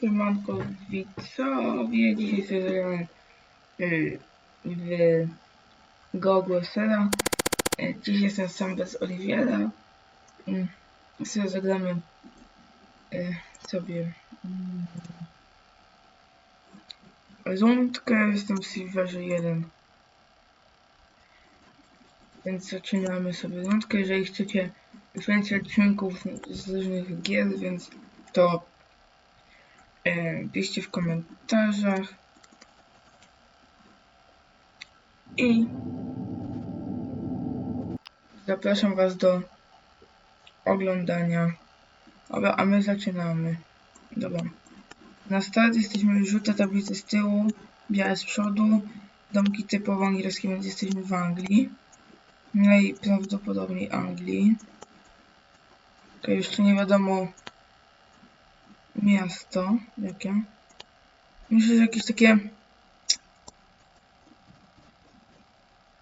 Siemanko widzowie, dzisiaj sobie zagramy w Google Sera. Y, Dziś jestem sam bez Oliwiera. Y, Sobie zagramy y, sobie mm, rundkę, jestem w Silverze 1. Więc zaczynamy sobie rundkę, jeżeli chcecie więcej odcinków z różnych gier, więc to E, piszcie w komentarzach. I zapraszam Was do oglądania. Dobra, a my zaczynamy. Dobra. Na start jesteśmy żółte tablice z tyłu, białe z przodu, domki typowo angielskie, więc jesteśmy w Anglii. Najprawdopodobniej Anglii. To jeszcze nie wiadomo miasto. Jakie? Myślę, że jakieś takie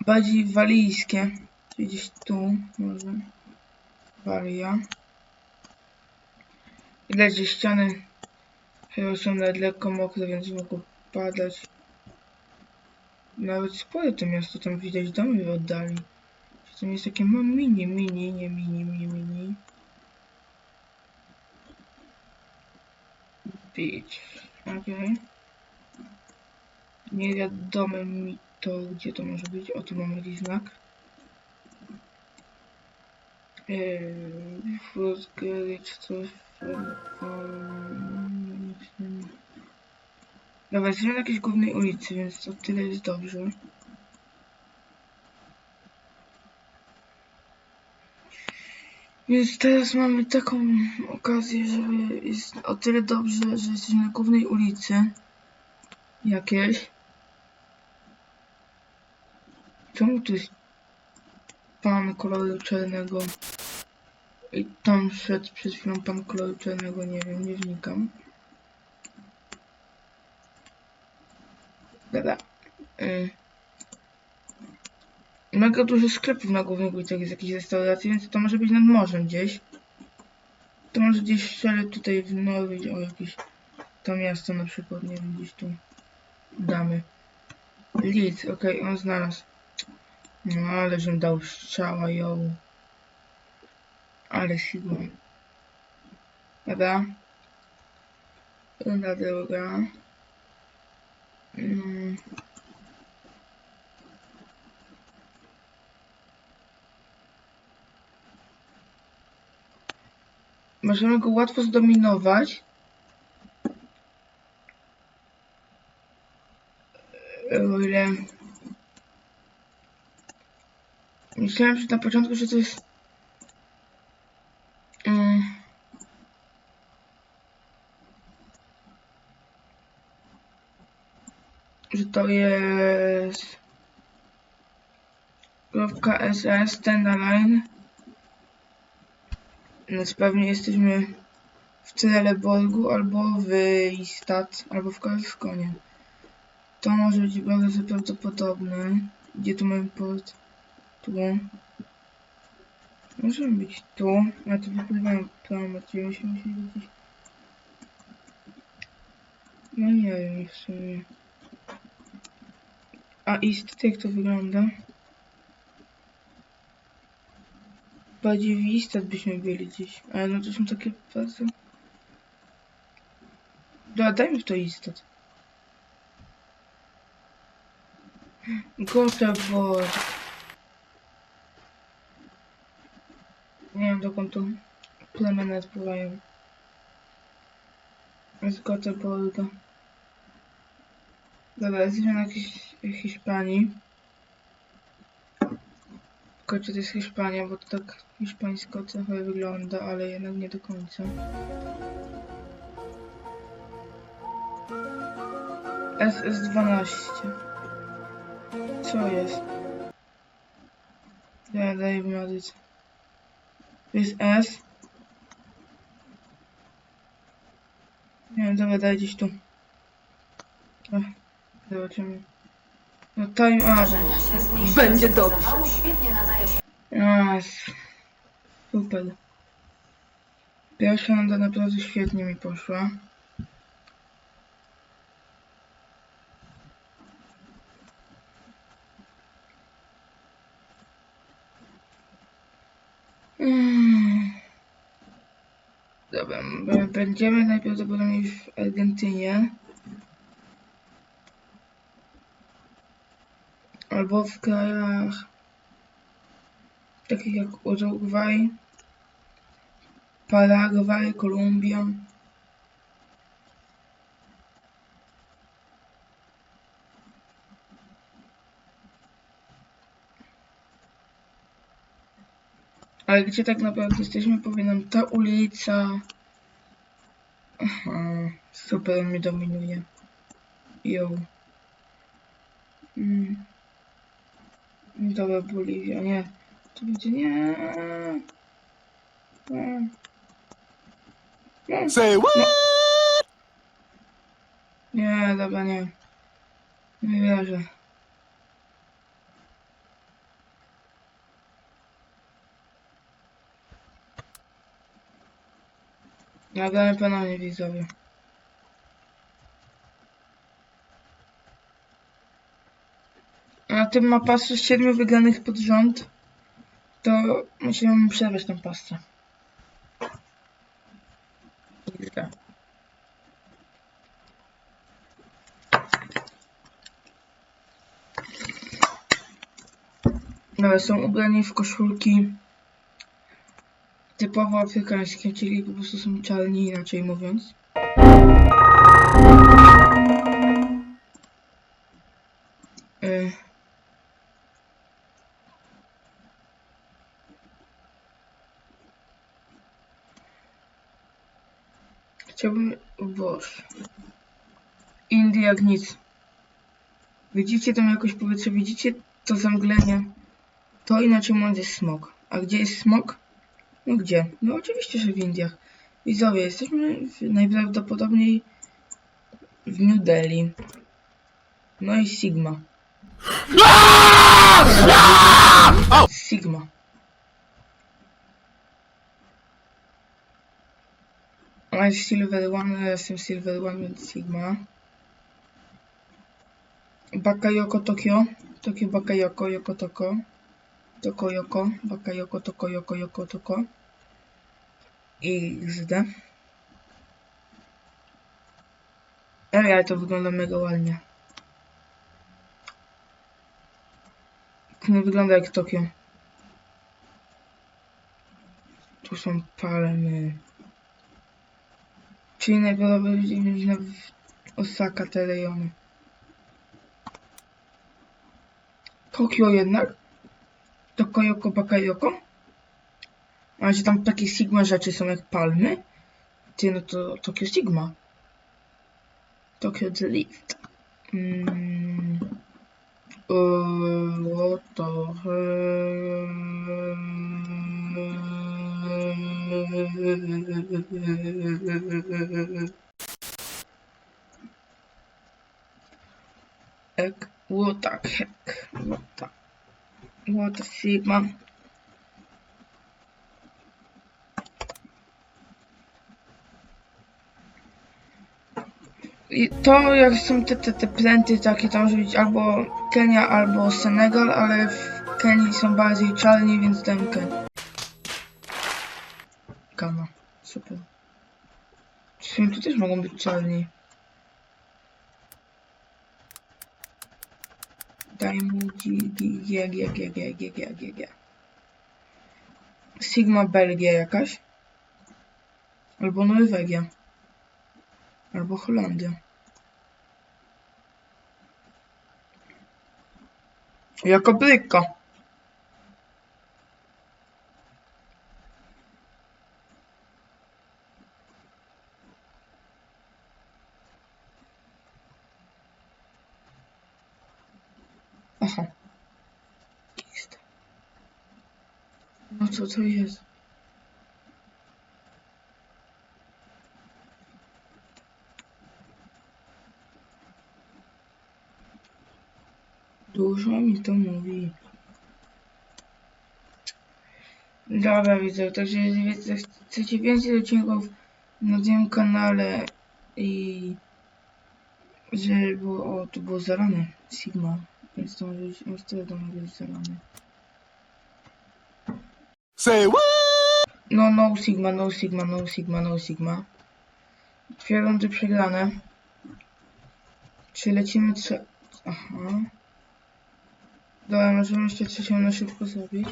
bardziej walijskie. Czyli gdzieś tu może. Walia. Widać, że ściany chyba są nawet lekko mokre, więc mogą padać. Nawet spore to miasto, tam widać domy w oddali. Czy to jest takie mam mini, mini, nie mini, mini, mini. Beach. Okej. Nie wiadomo mi to, gdzie to może być. O, tu mamy jakiś znak. Eee, coś. Dobra, jesteśmy na jakiejś głównej ulicy, więc to tyle jest dobrze. Więc teraz mamy taką okazję, żeby jest o tyle dobrze, że jesteśmy na głównej ulicy jakiejś. Czemu tu jest pan koloru czarnego? I tam szedł przed chwilą pan koloru czarnego, nie wiem, nie wnikam. Dobra. Y mega dużo sklepów na głównych ulicach jest jakichś restauracji, więc to może być nad morzem gdzieś. To może gdzieś strzelę tutaj w Norwich, o jakieś to miasto na przykład, nie wiem, gdzieś tu damy. Leeds, okej, on znalazł. No ale żem dał strzała, ją. Ale siła. Dobra. Runda druga. Mm. Możemy go łatwo zdominować. O ile... Myślałem, że na początku, że to jest... Mm. Że to jest... .ss, ten line. Więc pewnie jesteśmy w Trelleborgu albo w Istat, albo w Karlskonie. To może być bardzo prawdopodobne. Gdzie tu mamy port? Tu. Możemy być tu. Ja tu wypływam plan, gdzie musimy się gdzieś... No nie wiem w sumie. A Istat jak to wygląda? Bardziej w istot byśmy byli gdzieś. Ale no to są takie bardzo... Dobra, dajmy w to istot. Göteborg. Nie wiem dokąd tu plemena odpływają. Z Göteborga. Dobra, jesteśmy na jakiejś Hiszpanii. Tylko czy to jest Hiszpania, bo to tak hiszpańsko trochę wygląda, ale jednak nie do końca. SS12. Co jest? Ja daję Madryt. To jest S. Nie wiem, dobra, daj gdzieś tu. Ach, zobaczymy. No to i a, będzie dobrze. Yes. Super. Pierwsza runda naprawdę świetnie mi poszła. Hmm. Dobra, będziemy najprawdopodobniej w Argentynie. Albo w krajach takich jak Urugwaj, Paragwaj, Kolumbia. Ale gdzie tak naprawdę jesteśmy, powie nam ta ulica. Aha, super mnie dominuje. Yo. Mm. Dobra, Boliwia, nie. To będzie nie. Nie. Nie. Say what? Nie, dobra, nie. Nie wierzę. Nagramy ponownie widzowie. Tym ma pasę z siedmiu wygranych pod rząd. To musimy przerwać tą pasę. Ale są ubrani w koszulki typowo afrykańskie, czyli po prostu są czarni, inaczej mówiąc. Y. Chciałbym... o Boże. Indie jak nic. Widzicie tam jakoś powietrze? Widzicie to zamglenie? To inaczej mówiąc jest smog. A gdzie jest smog? No gdzie? No oczywiście, że w Indiach. Widzowie, jesteśmy w, najprawdopodobniej w New Delhi. No i Sigma. Sigma. Jest Silver One, ja jestem Silver One, więc Sigma. Bakayoko Tokyo. Tokyo Bakayoko, Yoko Toko. Toko Yoko. Bakayoko Toko Yoko Yoko Toko. I XD. Ej, ale to wygląda mega ładnie. Nie wygląda jak Tokio. Tu są palmy. Czyli najprawdopodobniej Osaka te rejony. Tokio jednak? Tokojoko Bakayoko? A że tam takie Sigma rzeczy są jak palmy? Ty, no to Tokio Sigma. Tokio Drift. Mm. Eee, what the Ek, what the heck? What the, what the Sigma? I to jak są te, te, te plenty takie, to może albo Kenia, albo Senegal, ale w Kenii są bardziej czarni, więc dam Kenię. Kama, super. Tu też mogą być czarni. Daj mu G, G, G, G. Sigma Belgia jakaś. Albo Norwegia. Albo Holandia. Jako bryka. Aha. Jest. No co to jest? Dużo mi to mówi. Dobra, widzę, także jeżeli chcecie więcej odcinków na tym kanale i że było, o, to było zarane Sigma, więc to może być, może to może być zarane. Say what? No, no Sigma, no Sigma, no Sigma, no Sigma. Dwie rundy przegrane. Czy lecimy trze... Aha. Dobra, możemy jeszcze trzecią na szybko zrobić.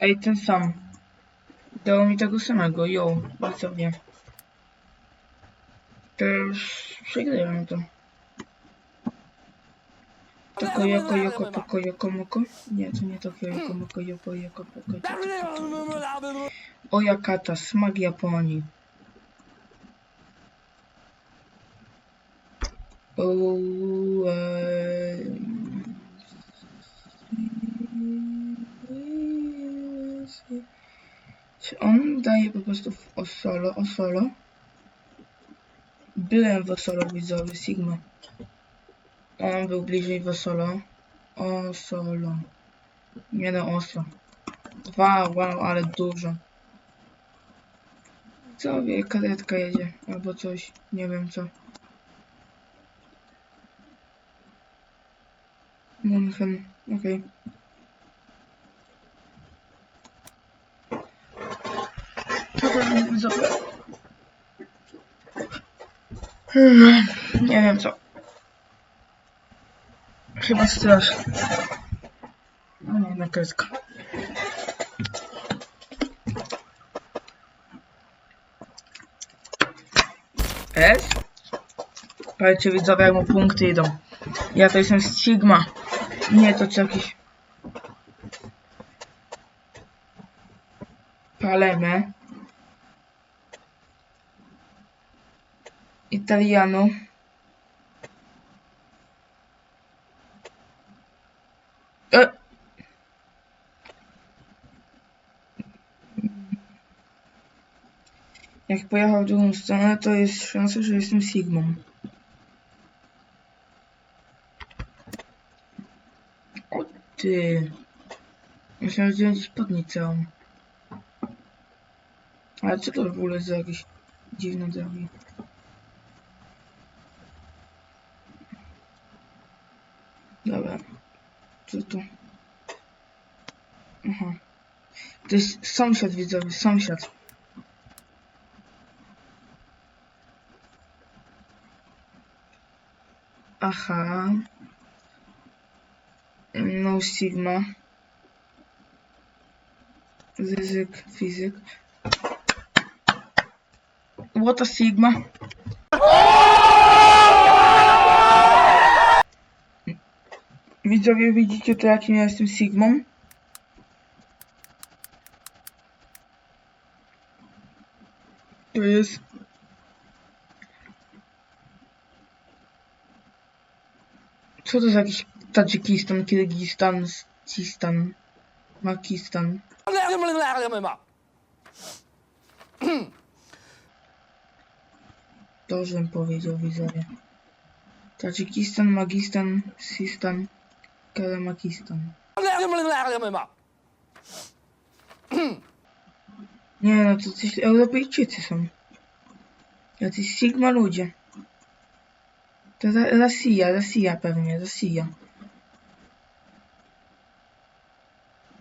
Ej, ten sam. Dało mi tego samego, yo, widzowie. To już to. Toko yoko yoko toko yoko moko? Nie, to nie toko yoko moko yoko yoko poko. Oyakata, smak Japonii. Eee, Czy on daje po prostu w o solo, o solo? Byłem w solo widzowie, Sigma. On był bliżej w solo. O solo. Nie no, oso. Wow, wow, ale dużo. Co wie, karetka jedzie, albo coś, nie wiem co. Munchen, okej. Hmm, Nie wiem co. Chyba straż. No nie, na kreska. S? Patrzcie widzowie jak mu punkty idą. Ja to jestem Sigma. Nie to co jakiś... Palermo. Italiano. Jak pojechał w drugą stronę, to jest szansa, że jestem Sigmą. O ty. Myślałem, podnieść całą. Ale co to w ogóle za jakieś dziwne drogi? Dobra. Co to? Aha. To jest sąsiad widzowie, sąsiad. Aha. No Sigma. Ryzyk, fizyk. What a Sigma. Widzowie, widzicie to jakim ja jestem Sigmą? To jest... Co to za jakiś Tadżykistan, Kirgistan, Cistan, Makistan? Żebym powiedział widzowie. Tadżykistan, Magistan, Sistan, Karamakistan. Nie no, to coś Europejczycy są. Jacyś Sigma ludzie. To Ra- Rosja, Rosja pewnie, Rosja.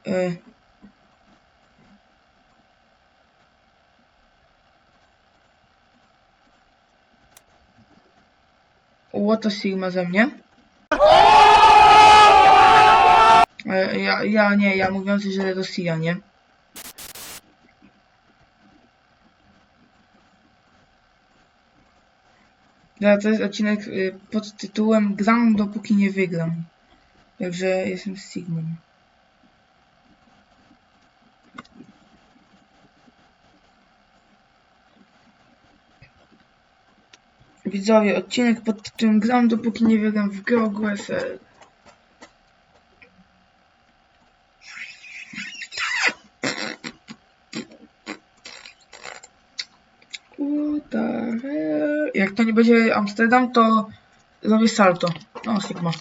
E. What a Sigma ze mnie? E, Ja, ja nie, ja mówiący, że Rosja, nie? To jest odcinek y, pod tytułem Gram dopóki nie wygram. Także jestem Sigmą. Widzowie, odcinek pod tytułem Gram dopóki nie wygram w Grogu SL. What the hell? Jak to nie będzie Amsterdam, to zrobię salto. No, Sigma.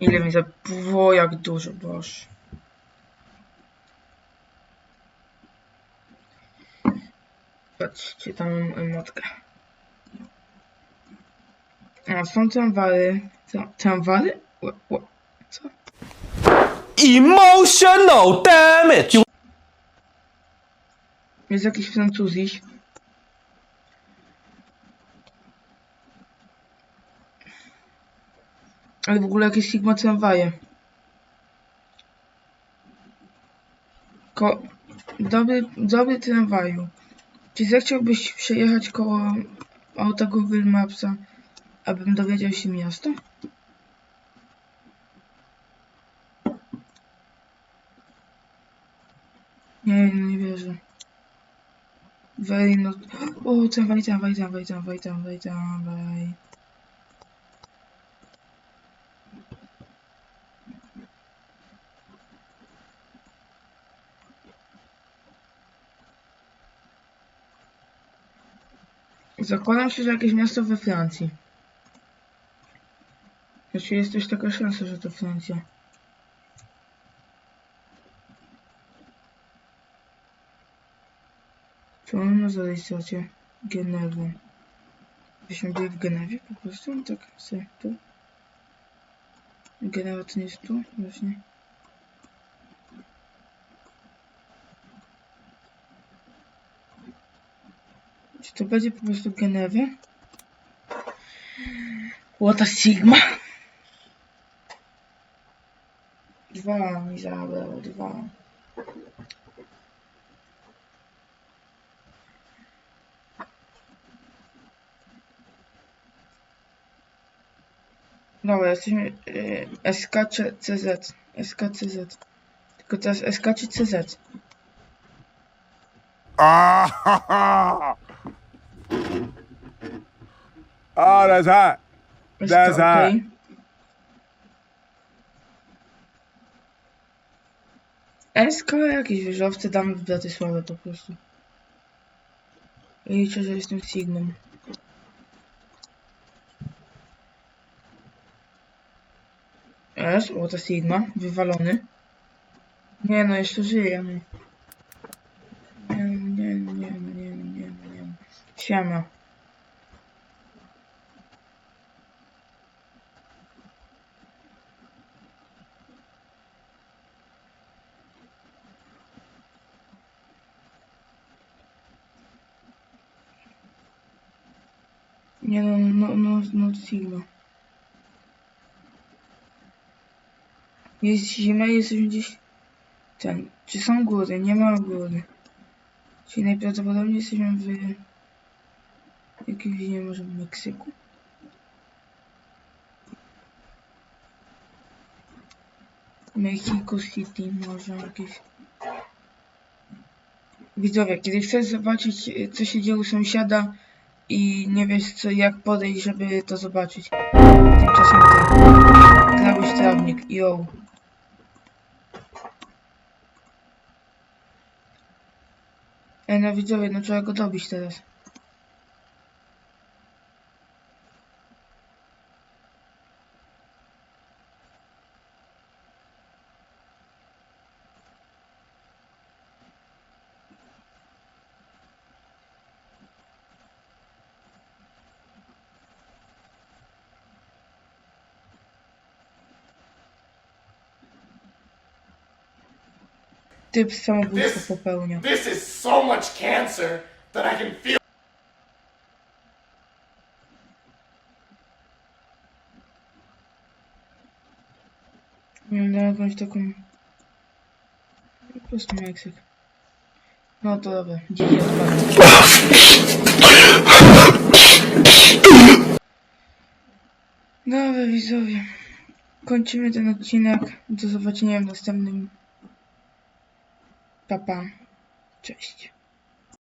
Ile mi zapłyło, jak dużo, boż. Patrzcie, tam mam. A, są tramwary. Tra- Tramwary? Ła- Co? Emotional damage! Jest jakiś Francuziś. Ale w ogóle jakieś Sigma tramwaje. Ko dobry, dobry tramwaju. Czy zechciałbyś przejechać koło auta Google Mapsa, abym dowiedział się miasta? Nie, nie wierzę. Very not... O, tramwaj, tramwaj, tramwaj, tramwaj, tramwaj, tramwaj. Zakładam się, że jakieś miasto we Francji. Znaczy jest też taka szansa, że to Francja. Mam na zarejestrację? Genewę. Byśmy byli w Genewie po prostu? Tak, sobie tu. Genewa to nie jest tu? Właśnie. Czy to będzie po prostu Genewa? Łota Sigma? Dwa mi zabrało, dwa. Dobra, jesteśmy y, SK czy CZ? SKCZ. Tylko teraz SK czy CZ? Ah, oh, that's hot. SK, That's hot. okej. SK jakieś wieżowce damy w Bratysławę po prostu. I liczę, że jestem Sigmą. S, o to Sigma, wywalony. Nie no, jeszcze żyje. no. Nie no, nie no, nie no, nie no, nie no, nie no. Siema. Nie no, no, no, no Sigma. Jest zima, jesteśmy gdzieś... Ten, czy są góry? Nie ma góry. Czyli najprawdopodobniej jesteśmy w... Jakimś, nie może w Meksyku? Mexico City może jakieś... Widzowie, kiedy chcesz zobaczyć, co się dzieje u sąsiada i nie wiesz, co, jak podejść, żeby to zobaczyć. Tymczasem ty. Grałeś trawnik, yo. Ej, no no trzeba go dobić teraz. Typ samobójstwo popełnia. This is so much cancer that I can feel. Miałem na jakąś taką... Po prostu Meksyk. No to dobra, dzień odpadł. Dobra widzowie, kończymy ten odcinek. Do zobaczenia w następnym. Pa. Cześć.